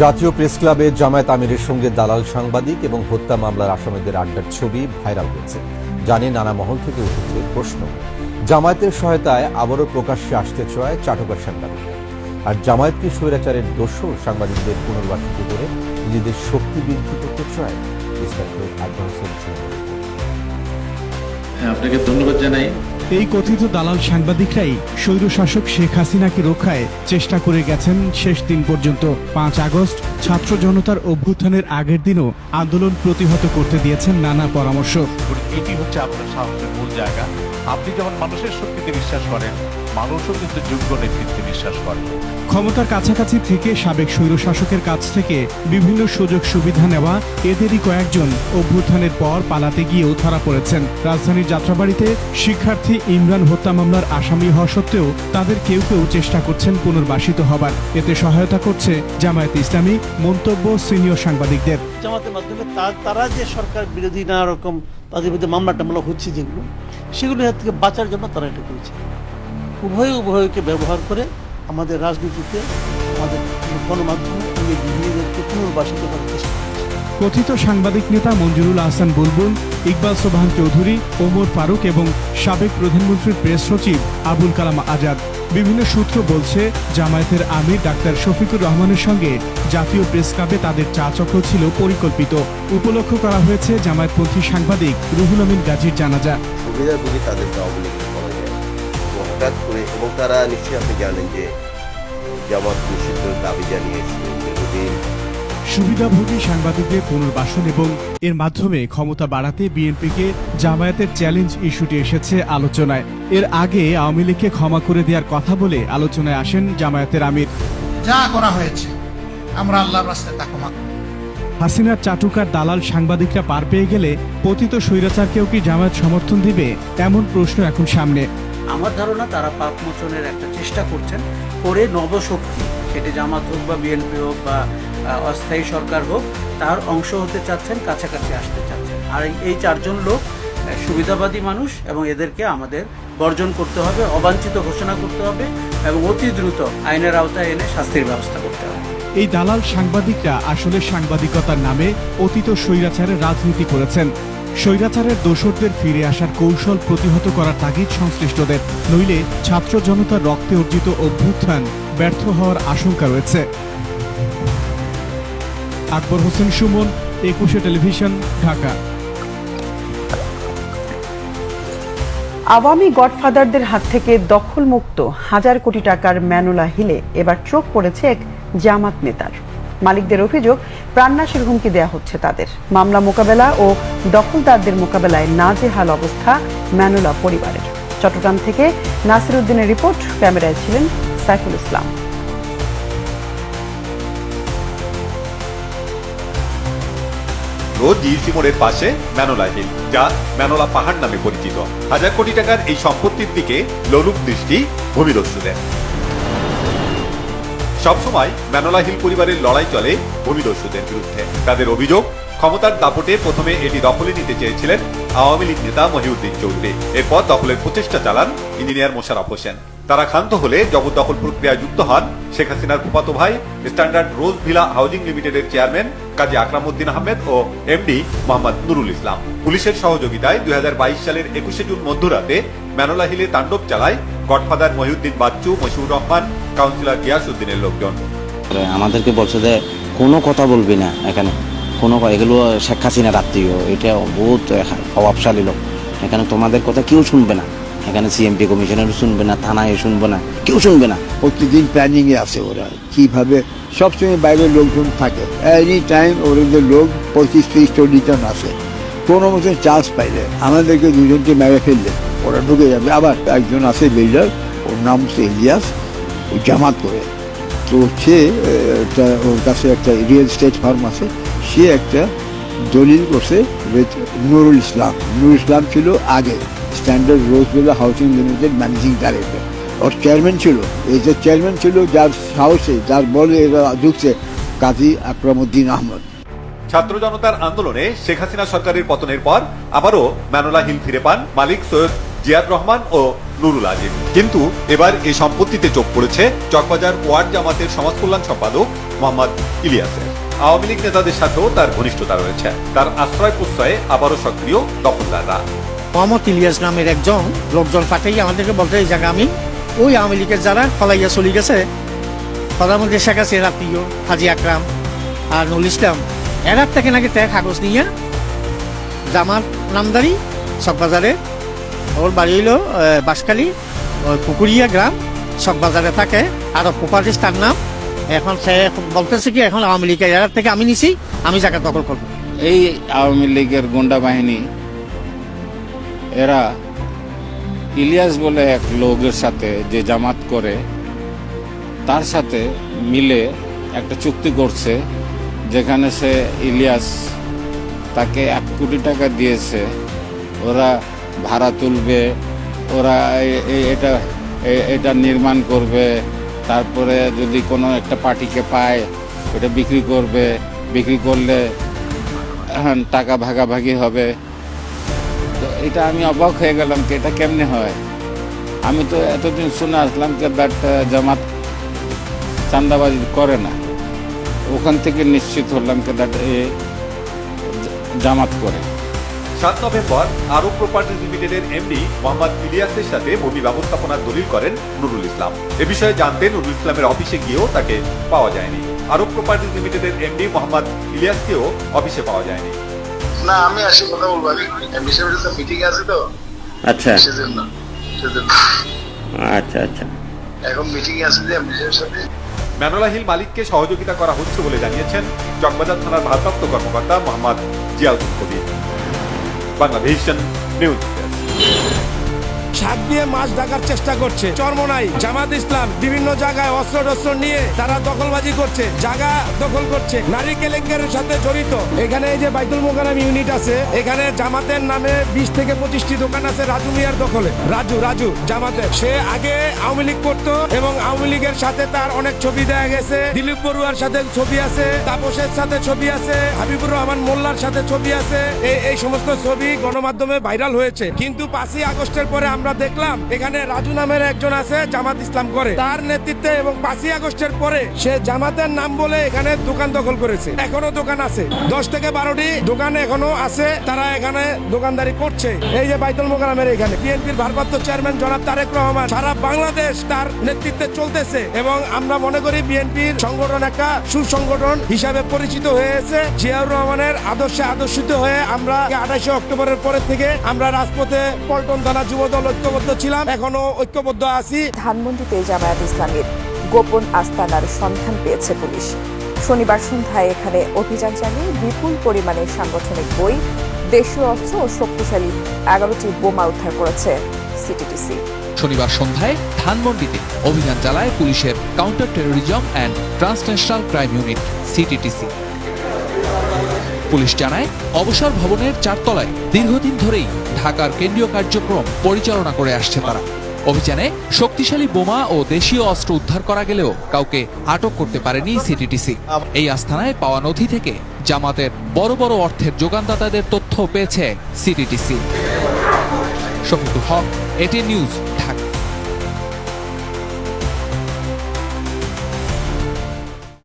জাতীয় প্রেস ক্লাবে জামায়াত আমিরের সঙ্গে দালাল সাংবাদিক এবং হত্যা মামলার আসামিদের আড্ডার ছবি ভাইরাল হয়েছে। জানে নানা মহল থেকে উঠেছে প্রশ্ন। জামায়াতের সহায়তায় আবারও প্রকাশ্যে আসতে চায় চাটুকার সাংবাদিকরা আর জামায়াতকে স্বৈরাচারের দোষও সাংবাদিকদের পুনর্বাসিত করে নিজেদের শক্তি বৃদ্ধি করতে চায়। হ্যাঁ আপনাকে ধন্যবাদ জানাই। এই কথিত দালাল সাংবাদিকরাই স্বৈরশাসক শেখ হাসিনাকে রক্ষায় চেষ্টা করে গেছেন শেষ দিন পর্যন্ত। পাঁচ আগস্ট, ছাত্র জনতার অভ্যুত্থানের আগের দিনও আন্দোলন প্রতিহত করতে দিয়েছেন নানা পরামর্শ। এটি হচ্ছে আপনার সাহসের মূল জায়গা। আপনি যেমন মানুষের শক্তিতে বিশ্বাস করেন মানুষও কিন্তু যোগ্য নেতৃত্বে বিশ্বাস করে। ক্ষমতার কাছাকাছি থেকে সাবেক স্বৈরশাসকের কাছ থেকে বিভিন্ন সুযোগ সুবিধা নেওয়া এদেরই কয়েকজন অভ্যুত্থানের পর পালাতে গিয়েও ধরা পড়েছেন। রাজধানীর যাত্রাবাড়িতে শিক্ষার্থী ইমরান হত্যা মামলার আসামি হওয়া সত্ত্বেও তাদের কেউ কেউ চেষ্টা করছেন পুনর্বাসিত হবার। এতে সহায়তা করছে জামায়াত ইসলামী মন্তব্য সিনিয়র সাংবাদিকদের। জামাতের মাধ্যমে তারা যে সরকার বিরোধী নানা রকম তাদের বিরুদ্ধে মামলা টামলা হচ্ছে যেগুলো সেগুলো হাত থেকে বাঁচার জন্য তারা এটা করেছে। উভয় উভয়কে ব্যবহার করে আমাদের রাজনীতিতে আমাদের গণমাধ্যমে নিজেদের- নিজেদেরকে পুনর্বাসিত করার চেষ্টা কথিত সাংবাদিক নেতা মঞ্জুরুল আহসান বুলবুল, ইকবাল সোবহান চৌধুরী, ওমর ফারুক এবং সাবেক প্রধানমন্ত্রীর প্রেস সচিব আবুল কালাম আজাদ। বিভিন্ন সূত্র বলছে, জামায়াতের আমির ডাক্তার শফিকুর রহমানের সঙ্গে জাতীয় প্রেস ক্লাবে তাদের চা চক্র ছিল পরিকল্পিত। উপলক্ষ করা হয়েছে জামায়াতপন্থী সাংবাদিক রুহুল আমিন গাজীর জানাজা। সুবিধাভোগী যায়। হঠাৎ করে, এবং তারা নিশ্চয়ই আপনি জানেন যে জামাত নিষিদ্ধ দাবি জানিয়েছে সুবিধাভোগী সাংবাদিকদের পুনর্বাসন এবং এর মাধ্যমে ক্ষমতা বাড়াতে বিএনপিকে জামায়াতের চ্যালেঞ্জ ইস্যুটি এসেছে আলোচনায়। এর আগে আওয়ামী লীগকে ক্ষমা করে দেওয়ার কথা বলে আলোচনায় আসেন জামায়াতের আমির। যা করা হয়েছে আমরা আল্লাহর রাস্তায় তা ক্ষমা করি। হাসিনার চাটুকার দালাল সাংবাদিকরা পার পেয়ে গেলে পতিত স্বৈরাচারকেও কি জামায়াত সমর্থন দিবে? এমন প্রশ্ন এখন সামনে। আমার ধারণা তারা পাপ মোচনের একটা চেষ্টা করছেন করে নবশক্তি সেটি জামাত হোক বা বিএনপি হোক বা অস্থায়ী সরকার হোক, তার অংশ হতে চাচ্ছেন, কাছাকাছি আসতে চাচ্ছেন। আর এই- চারজন লোক সুবিধাবাদী মানুষ এবং এদেরকে আমাদের বর্জন করতে হবে, অবাঞ্ছিত ঘোষণা করতে হবে এবং অতি দ্রুত আইনের আওতায় এনে শাস্তির ব্যবস্থা করতে হবে। এই দালাল সাংবাদিকরা আসলে সাংবাদিকতার নামে অতীত স্বৈরাচারের রাজনীতি করেছেন। স্বৈরাচারের দোসরদের ফিরে আসার কৌশল প্রতিহত করার তাগিদ সংশ্লিষ্টদের। নইলে ছাত্র জনতার রক্তে অর্জিত অভ্যুত্থান ব্যর্থ হওয়ার আশঙ্কা রয়েছে। আকবর হোসেন সুমন, একুশে টেলিভিশন, ঢাকা। আওয়ামী গডফাদারদের হাত থেকে দখলমুক্ত হাজার কোটি টাকার ম্যানোলা হিলে এবার চোখ পড়েছে এক জামাত নেতার। মালিকদের অভিযোগ, প্রাণনাশের হুমকি দেয়া হচ্ছে তাদের। মামলা মোকাবেলা ও দখলদারদের মোকাবেলায় নাজেহাল অবস্থা ম্যানোলা পরিবারের। চট্টগ্রাম থেকে নাসির উদ্দিনের রিপোর্ট, ক্যামেরায় ছিলেন সাইফুল ইসলাম। রোড জিইসি মোড়ের পাশে ম্যানোলা হিল, যা ম্যানোলা পাহাড় নামে পরিচিত। হাজার কোটি টাকার এই সম্পত্তির দিকে লোলুপ দৃষ্টি ভূমিদস্যুদের সবসময় ম্যানোলা হিল পরিবারের লড়াই চলে ভূমিদস্যুদের বিরুদ্ধে। তাদের অভিযোগ, ক্ষমতার দাপটে প্রথমে এটি দখলে নিতে চেয়েছিলেন আওয়ামী লীগ নেতা মহিউদ্দিন চৌধুরী। এরপর দখলের প্রচেষ্টা চালান ইঞ্জিনিয়ার মোশারফ হোসেন। তারা ক্ষান্ত হলে জবরদখল প্রক্রিয়ায় যুক্ত হন শেখ হাসিনার ফুফাতো ভাই স্ট্যান্ডার্ড রোজ ভিলা হাউজিং লিমিটেডের চেয়ারম্যান কাজী আকরামউদ্দিন আহমেদ ও এমডি মোহাম্মদ নুরুল ইসলাম। পুলিশের সহযোগিতায় দু হাজার বাইশ সালের একুশে জুন মধ্যরাতে ম্যানোলা হিলে তাণ্ডব চালায় গডফাদার মহিউদ্দিন বাচ্চু, মশিউর রহমান, কাউন্সিলর গিয়াসউদ্দিনের লোকজন। আমাদেরকে বলছে যে কোনো কথা বলবি না এখানে। কোনো এগুলো শেখ হাসিনার আত্মীয় এটা বহুত প্রভাবশালী লোক। এখানে তোমাদের কথা কেউ শুনবে না। এখানে সিএমপি কমিশনারও শুনবে না, থানায় শুনবে না, কেউ শুনবে না। প্রতিদিন প্ল্যানিং এ আছে ওরা, কীভাবে সবসময় বাইরের লোকজন থাকে। এনি টাইম ওদের লোক পঁচিশ তিরিশ চল্লিশ জন আছে, কোনো মতো চার্জ পাইলে, আমাদেরকে দুজনকে মেরে ফেললে, ওরা ঢুকে যাবে। আবার একজন আছে লিডার ওর নাম হচ্ছে ইলিয়াস, ও জামাত করে। তো সে একটা- ওর কাছে একটা রিয়েল স্টেট ফার্ম আছে, সে একটা দলিল করছে নুরুল ইসলাম। নুরুল ইসলাম ছিল আগে। Standard rose villa housing limited managing director ওর চেয়ারম্যান ছিল এই যে চেয়ারম্যান ছিল যার সাহসে, যার বলে এরা ঢুকছে, কাজী আকরামউদ্দিন আহমদ। ছাত্র জনতার আন্দোলনে শেখ হাসিনা সরকারের পতনের পর আবারও ম্যানোলা হিল ফিরে পান মালিক সৈয়দ জিয়াদ রহমান ও নুরুল আজিম। কিন্তু এবার এই সম্পত্তিতে চোখ পড়েছে চকবাজার ওয়ার্ড জামাতের সমাজ কল্যাণ সম্পাদক মোহাম্মদ ইলিয়াসের। আওয়ামী লীগ নেতাদের সাথেও তার ঘনিষ্ঠতা রয়েছে। তার আশ্রয় প্রশ্রয়ে আবারও সক্রিয় দখলদাররা। মোহাম্মদ ইলিয়াস নামের একজন লোকজন পাঠাই আমাদেরকে বলতে, এই জায়গা আমি, ওই আওয়ামী লীগের যারা ফলাইয়া চলে গেছে প্রধানমন্ত্রী শেখ হাসিনা আত্মীয় হাজি আকরাম আর নুল ইসলাম। এরা থেকে নাকি ত্যাগ কাগজ নিয়ে জামাত নামদারি, চকবাজারে। ওর বাড়ি হইল ওই পুকুরিয়া গ্রাম, চকবাজারে থাকে। আর প্রপার্টিস তার নাম। এখন সে বলতেছে কি, এখন আওয়ামী লীগের, এরা থেকে আমি নিছি, আমি জায়গা দখল করব। এই আওয়ামী লীগের গুন্ডা বাহিনী এরা ইলিয়াস বলে এক লোকের সাথে যে জামাত করে তার সাথে মিলে একটা চুক্তি করছে যেখানে সে ইলিয়াস তাকে এক কোটি টাকা দিয়েছে। ওরা ভাড়া তুলবে ওরা এটা এটা নির্মাণ করবে তারপরে যদি কোনো একটা পার্টিকে পায় ওটা বিক্রি করবে। বিক্রি করলে হ্যাঁ, টাকা ভাগাভাগি হবে। এটা আমি অবাক হয়ে গেলাম যে এটা কেমনে হয়? আমি তো এতদিন শুনে আসলাম যে ব্যাট জামাত চান্দাবাজি করে না। ওখান থেকে নিশ্চিত হলাম যে দ্যাট এ, জামাত করে। সাত নভেম্বর আরব প্রপার্টিজ লিমিটেডের এমডি মোহাম্মদ ইলিয়াসের সাথে ভূমি ব্যবস্থাপনার দলিল করেন নুরুল ইসলাম। এ বিষয়ে জানতে নুরুল ইসলামের অফিসে গিয়েও তাকে পাওয়া যায়নি। আরব প্রপার্টিজ লিমিটেডের এমডি মোহাম্মদ ইলিয়াসকেও অফিসে পাওয়া যায়নি। না আমি আসি কথা বলব। আমি তো মিটিং আছে তো। আচ্ছা। সেজন্য সেজন্য। আচ্ছা আচ্ছা। এখন মিটিং আছে যে সাহেবের সাথে। ম্যানোলা হিল মালিককে সহযোগিতা করা হচ্ছে বলে জানিয়েছেন চকবাজার থানার ভারপ্রাপ্ত কর্মকর্তা মোহাম্মদ জিয়াউদ্দিন কবির বাংলাদেশ নিউজ। শাক দিয়ে মাছ ঢাকার চেষ্টা করছে। চরমনাই, জামাত ইসলাম বিভিন্ন জায়গায় অস্ত্র টস্ত্র নিয়ে তারা দখলবাজি করছে। জায়গা দখল করছে। নারী কেলেঙ্কারের সাথে জড়িত। এখানে এই যে বাইতুল মোকারাম ইউনিট আছে, এখানে জামাতের নামে বিশ থেকে পঁচিশটি দোকান আছে রাজু মিয়ার দখলে। রাজু রাজু, জামাতের। সে আগে আওয়ামী লীগ করতো এবং আওয়ামী লীগের সাথে তার অনেক ছবি দেয়া গেছে। দিলীপ বড়ুয়ার সাথে ছবি আছে, তাপসের সাথে ছবি আছে, হাবিবুর রহমান মোল্লার সাথে ছবি আছে। এই সমস্ত ছবি গণমাধ্যমে ভাইরাল হয়েছে। কিন্তু পাঁচই আগস্টের পরে আমরা দেখলাম এখানে রাজু নামের একজন আছে জামাত ইসলাম করে। তার নেতৃত্বে এবং পাঁচই আগস্টের পরে সে জামাতের নাম বলে এখানে দোকান দখল করেছে। এখনও দোকান আছে। দশ থেকে বারোটি দোকান এখনও আছে। তারা এখানে দোকানদারি করছে। এই যে বাইতুল মোকারামের এখানে বিএনপির ভারপ্রাপ্ত চেয়ারম্যান জনাব তারেক রহমান সারা বাংলাদেশ তার নেতৃত্বে চলতেছে এবং আমরা মনে করি বিএনপির সংগঠন একটা সুসংগঠন হিসাবে পরিচিত হয়েছে। জিয়াউর রহমানের আদর্শে আদর্শিত হয়ে আমরা আঠাশে অক্টোবরের পরের থেকে আমরা রাজপথে পল্টন থানা যুবদল ঐক্যবদ্ধ ছিলাম এখনও ঐক্যবদ্ধ আছি। ধানমন্ডিতে জামায়াত ইসলামের গোপন আস্তানার সন্ধান পেয়েছে পুলিশ। শনিবার সন্ধ্যায় এখানে অভিযান চালিয়ে বিপুল পরিমাণে সাংগঠনিক বই দেশীয় অস্ত্র ও শক্তিশালী এগারোটি বোমা উদ্ধার করেছে সিটিটিসি শনিবার সন্ধ্যায় ধানমন্ডিতে অভিযান চালায় পুলিশের counter terrorism and transnational crime unit CTTC police জানায়, অবসর ভবনের চারতলায় দীর্ঘদিন ধরেই ঢাকার কেন্দ্রীয় কার্যক্রম পরিচালনা করে আসছে তারা। অভিযানে শক্তিশালী বোমা ও দেশীয় অস্ত্র উদ্ধার করা গেলেও কাউকে আটক করতে পারেনি সিটিটিসি। এই আস্থানায় পাওয়া নথি থেকে জামাতের বড় বড় অর্থের যোগানদাতাদের তথ্য পেয়েছে সিটিটিসি। শফিকুল হক এটি নিউজ